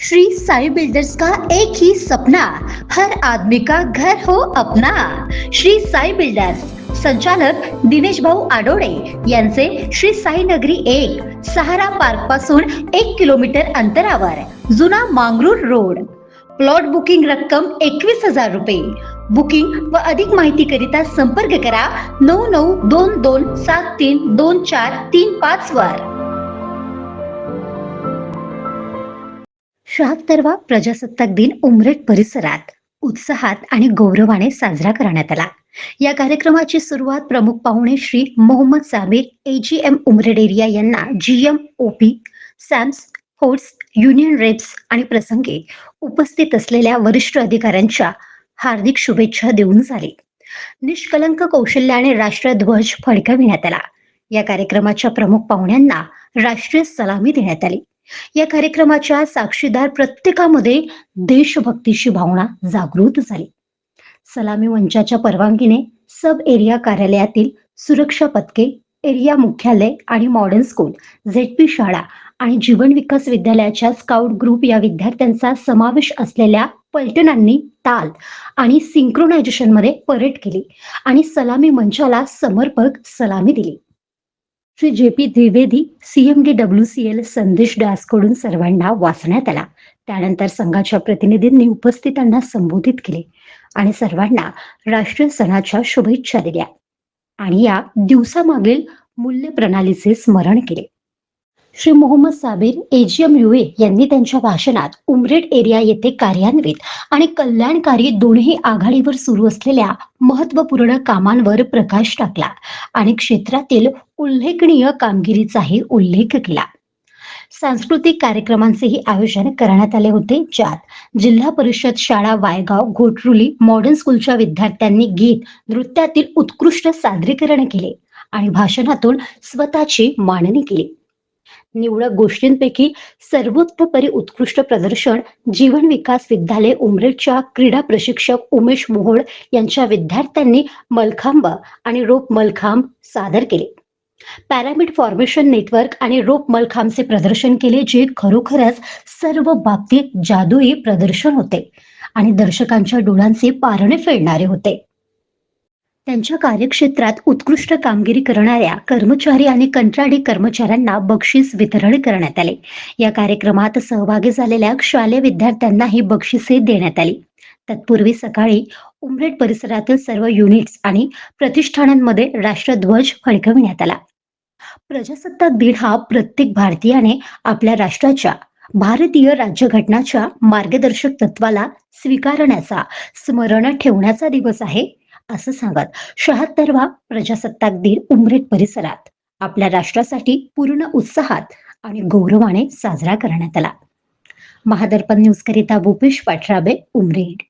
Shri Sai builders का एक ही सपना हर आदमी का घर हो अपना। श्री साई बिल्डर्स संचालक दिनेश भाऊ आडोळे यांचे श्री साई नगरी एक सहारा पार्कपासून एक किलोमीटर अंतरावर जुना मांगरूर रोड. प्लॉट बुकिंग रक्कम एकवीस हजार रुपये. बुकिंग व अधिक माहिती करिता संपर्क करा नऊ नऊ दोन दोन सात तीन दोन चार तीन पाच वर. शहात्तरवा प्रजासत्ताक दिन उमरेट परिसरात उत्साहात आणि गौरवाने साजरा करण्यात आला. या कार्यक्रमाची सुरुवात प्रमुख पाहुणे श्री मोहम्मद सामीर एजीएम उमरेड एरिया यांना GM OP Sams force union reps आणि प्रसंगी उपस्थित असलेल्या वरिष्ठ अधिकाऱ्यांच्या हार्दिक शुभेच्छा देऊन झाली. निष्कलंक कौशल्याने राष्ट्रध्वज फडकविण्यात आला. या कार्यक्रमाच्या प्रमुख पाहुण्यांना राष्ट्रीय सलामी देण्यात आली. या कार्यक्रमाच्या साक्षीदार प्रत्येकामध्ये देशभक्तीची भावना जागृत झाली. सलामी मंचाच्या परवानगीने सब एरिया कार्यालयातील सुरक्षा पथके एरिया मुख्यालय आणि मॉडर्न स्कूल झेडपी शाळा आणि जीवन विकास विद्यालयाच्या स्काउट ग्रुप या विद्यार्थ्यांचा समावेश असलेल्या पलटणांनी ताल आणि सिंक्रोनायझेशनमध्ये परेड केली आणि सलामी मंचाला समर्पक सलामी दिली. Shri J P Dwivedi CMD W C L Sandesh दासकडून सर्वांना वाचण्यात आला. त्यानंतर संघाच्या प्रतिनिधींनी उपस्थितांना संबोधित केले आणि सर्वांना राष्ट्रीय सणाच्या शुभेच्छा दिल्या आणि या दिवसामागील मूल्य प्रणालीचे स्मरण केले. श्री मोहम्मद साबिर एजीएम युए यांनी त्यांच्या भाषणात उमरेड एरिया येथे कार्यान्वित आणि कल्याणकारी दोन्ही आघाडीवर सुरू असलेल्या महत्त्वपूर्ण कामांवर प्रकाश टाकला आणि क्षेत्रातील उल्लेखनीय कामगिरीचाही उल्लेख केला. सांस्कृतिक कार्यक्रमांचेही आयोजन करण्यात आले होते ज्यात जिल्हा परिषद शाळा वायगाव घोटरुली मॉडर्न स्कूलच्या विद्यार्थ्यांनी गीत नृत्यातील उत्कृष्ट सादरीकरण केले आणि भाषणातून स्वतःची मांडणी केली. निवडक गोष्टींपैकी सर्वोत्तपरी उत्कृष्ट प्रदर्शन जीवन विकास विद्यालय उमरेडच्या क्रीडा प्रशिक्षक उमेश मोहोळ यांच्या विद्यार्थ्यांनी मलखांब आणि रोप मलखांब सादर केले. पॅरामिड फॉर्मेशन नेटवर्क आणि रोप मलखांबचे प्रदर्शन केले जे खरोखरच सर्व बाबतीत जादुई प्रदर्शन होते आणि दर्शकांच्या डोळ्यांचे पारणे फेडणारे होते. त्यांच्या कार्यक्षेत्रात उत्कृष्ट कामगिरी करणाऱ्या कर्मचारी आणि कंत्राटी कर्मचाऱ्यांना बक्षीस वितरण करण्यात आले. या कार्यक्रमात सहभागी झालेल्या शालेय विद्यार्थ्यांनाही बक्षिसे देण्यात आली. तत्पूर्वी सकाळी उमरेड परिसरातील सर्व युनिट्स आणि प्रतिष्ठानांमध्ये राष्ट्रध्वज फडकविण्यात आला. प्रजासत्ताक दिन हा प्रत्येक भारतीयाने आपल्या राष्ट्राच्या भारतीय राज्यघटनाच्या मार्गदर्शक तत्वाला स्वीकारण्याचा स्मरण ठेवण्याचा दिवस आहे. असं सांगत शहात्तरवा प्रजासत्ताक दिन उमरेट परिसरात. आपल्या राष्ट्रासाठी पूर्ण उत्साहात आणि गौरवाने साजरा करण्यात आला. महादर्पण न्यूज करिता भूपेश पाठराबे उमरेड.